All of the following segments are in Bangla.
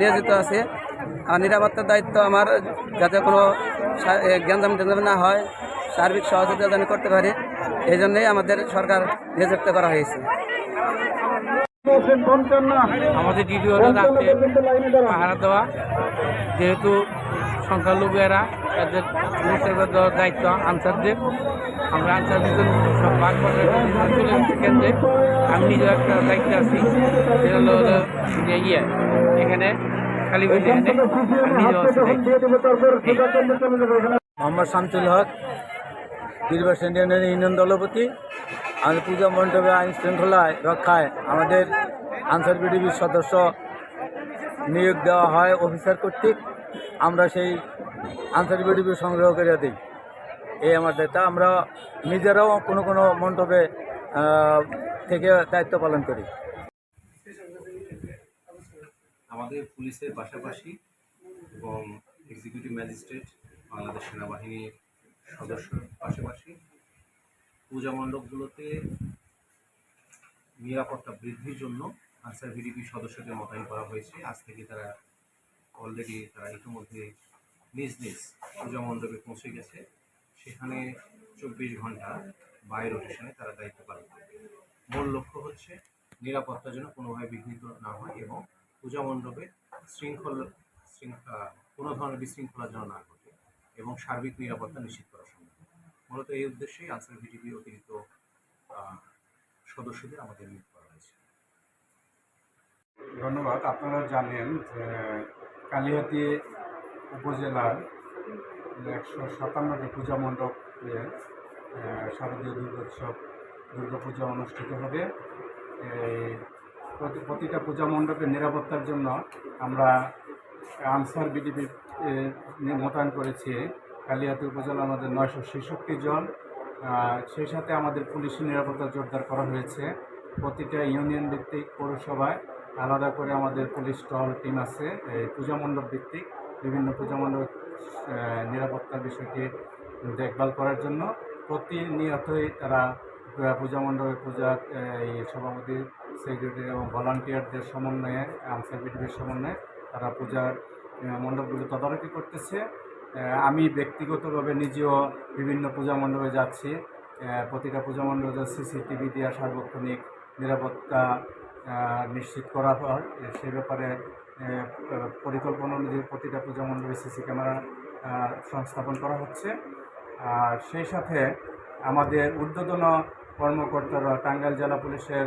নিয়োজিত আছে। আর নিরাপত্তার দায়িত্ব আমার, যাতে কোনো ট্যাঞ্জাম না হয়, সার্বিক সহযোগিতা যেন করতে পারি, এই জন্যই আমাদের সরকার নিযুক্ত করা হয়েছে। আমাদের ডিউটি হলো রাত্রে পাহারা দেওয়া। যেহেতু সংখ্যালঘু এরা তাদের নিরাপত্তা দেওয়ার দায়িত্ব আনসারদের আমরা আনসারদের জন্য সব ভাগ করে চলে গেছি কেন্দ্রে। আমি নিজেও একটা দায়িত্বে আছি সেটা হলো হলো ইয়ে এখানে খালি নিজেও আছি। দায়িত্বে। মোহাম্মদ শামসুল হক বীরবাস ইন্ডিয়ানের ইউনিয়ন দলপতি। আমাদের পূজা মণ্ডপে আইন শৃঙ্খলায় রক্ষায় আমাদের আনসার বিডিবির সদস্য নিয়োগ দেওয়া হয় অফিসার কর্তৃক। আমরা সেই আনসার বিডিবি সংগ্রহ করে দিই। এই আমার দায়িত্ব। আমরা নিজেরাও কোনো কোনো মণ্ডপে থেকে দায়িত্ব পালন করি। আমাদের পুলিশের পাশাপাশি এবং এক্সিকিউটিভ ম্যাজিস্ট্রেট বাংলাদেশ সেনাবাহিনীর সদস্যর পাশাপাশি পূজা মণ্ডপগুলোতে নিরাপত্তা বৃদ্ধির জন্য আনসার ভিডিপি সদস্যদের মোতায়েন করা হয়েছে। আজ থেকে তারা অলরেডি তারা ইতিমধ্যে নিজ নিজ পূজা মণ্ডপে পৌঁছে গেছে। সেখানে চব্বিশ ঘণ্টা বাই রোটেশনে তারা দায়িত্ব পালন করবে। মূল লক্ষ্য হচ্ছে নিরাপত্তা যেন কোনোভাবে বিঘ্নিত না হয় এবং পূজা মণ্ডপে শৃঙ্খল শৃঙ্খলা কোনো ধরনের বিশৃঙ্খলা যেন না ঘটে এবং সার্বিক নিরাপত্তা নিশ্চিত করা মূলত এই উদ্দেশ্যেই আনসার ভিডিপি অতিরিক্ত সদস্যদের আমাদের নিয়োগ করা হয়েছে। ধন্যবাদ। আপনারা জানেন যে কালিহাতি উপজেলার একশো সাতান্নটি পূজা মণ্ডপে শারদীয় দুর্গোৎসব, দুর্গাপূজা অনুষ্ঠিত হবে। প্রতিটা পূজা মণ্ডপের নিরাপত্তার জন্য আমরা আনসার বিডিপি মোতায়েন করেছি। কালিহাতি উপজেলা আমাদের নয়শো ছেষট্টি জন। সেই সাথে আমাদের পুলিশ নিরাপত্তা জোরদার করা হয়েছে। প্রতিটা ইউনিয়ন ভিত্তিক পৌরসভায় আলাদা করে আমাদের পুলিশ টহল টিম আছে পূজা মণ্ডপ ভিত্তিক বিভিন্ন পূজা মণ্ডপ নিরাপত্তার বিষয়টি দেখভাল করার জন্য প্রতিনিয়তই তারা পূজা মণ্ডপে পূজা এই সভাপতি, সেক্রেটারি এবং ভলান্টিয়ারদের সমন্বয়ে, আনসার বিডিবির সমন্বয়ে তারা পূজার মণ্ডপগুলো তদারকি করতেছে। আমি ব্যক্তিগতভাবে নিজেও বিভিন্ন পূজা মণ্ডপে যাচ্ছি। প্রতিটা পূজা মণ্ডপে সিসিটিভি দেওয়া, সার্বক্ষণিক নিরাপত্তা নিশ্চিত করা হয়, সে ব্যাপারে পরিকল্পনা অনুযায়ী প্রতিটা পূজা মণ্ডপে সিসি ক্যামেরা সংস্থাপন করা হচ্ছে। আর সেই সাথে আমাদের ঊর্ধ্বতন কর্মকর্তারা টাঙ্গাইল জেলা পুলিশের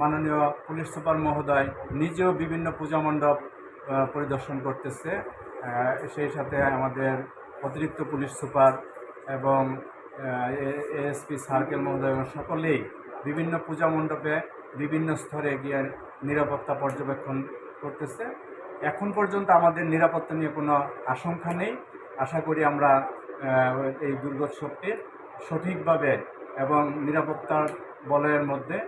মাননীয় পুলিশ সুপার মহোদয় নিজেও বিভিন্ন পূজা মণ্ডপ পরিদর্শন করতেছে। সেই সাথে আমাদের অতিরিক্ত পুলিশ সুপার এবং এএসপি সার্কেল মহোদয় সকলেই বিভিন্ন পূজা মণ্ডপে বিভিন্ন স্তরে গিয়ে নিরাপত্তা পর্যবেক্ষণ করতেছে। এখন পর্যন্ত আমাদের নিরাপত্তা নিয়ে কোনো আশঙ্কা নেই। আশা করি আমরা এই দুর্গোৎসবটি সঠিকভাবে এবং নিরাপত্তার বলয়ের মধ্যে